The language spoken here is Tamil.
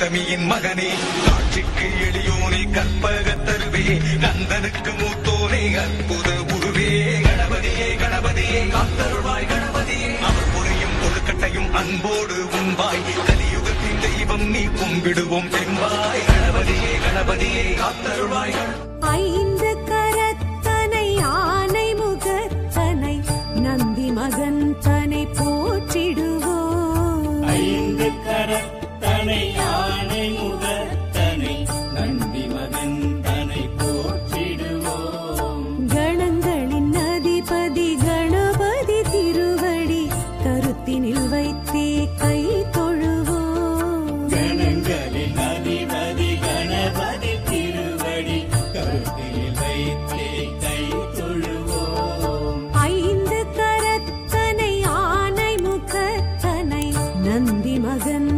கௌதமியின் மகனே காட்சிக்கு எளியோனே கற்பகத்தருவே கந்தனுக்கு மூத்தோனே அற்புத உருவே கணபதியே கணபதியே காத்தருள்வாய் கணபதியே அவர் புரியும் கொழுக்கட்டையும் அன்போடு உண்பாய் கலியுகத்தின் தெய்வம் நீ கும்பிடுவோம் என்பாய் கணபதியே கணபதியே காத்தருள்வாய் ஐந்து கரத்தனை ஆனை முகத்தனை நந்தி மகன் தனை போற்றிடுவோம். ஐந்து கரத்தனை யானை கருத்தினில் வைத்தே கை தொழுவோம். கணங்களின் அதிபதி கணபதி திருவடி கருத்தில் வைத்தே கை தொழுவோம். ஐந்து கரத்தனை ஆனை முகத்தனை நந்தி மகன்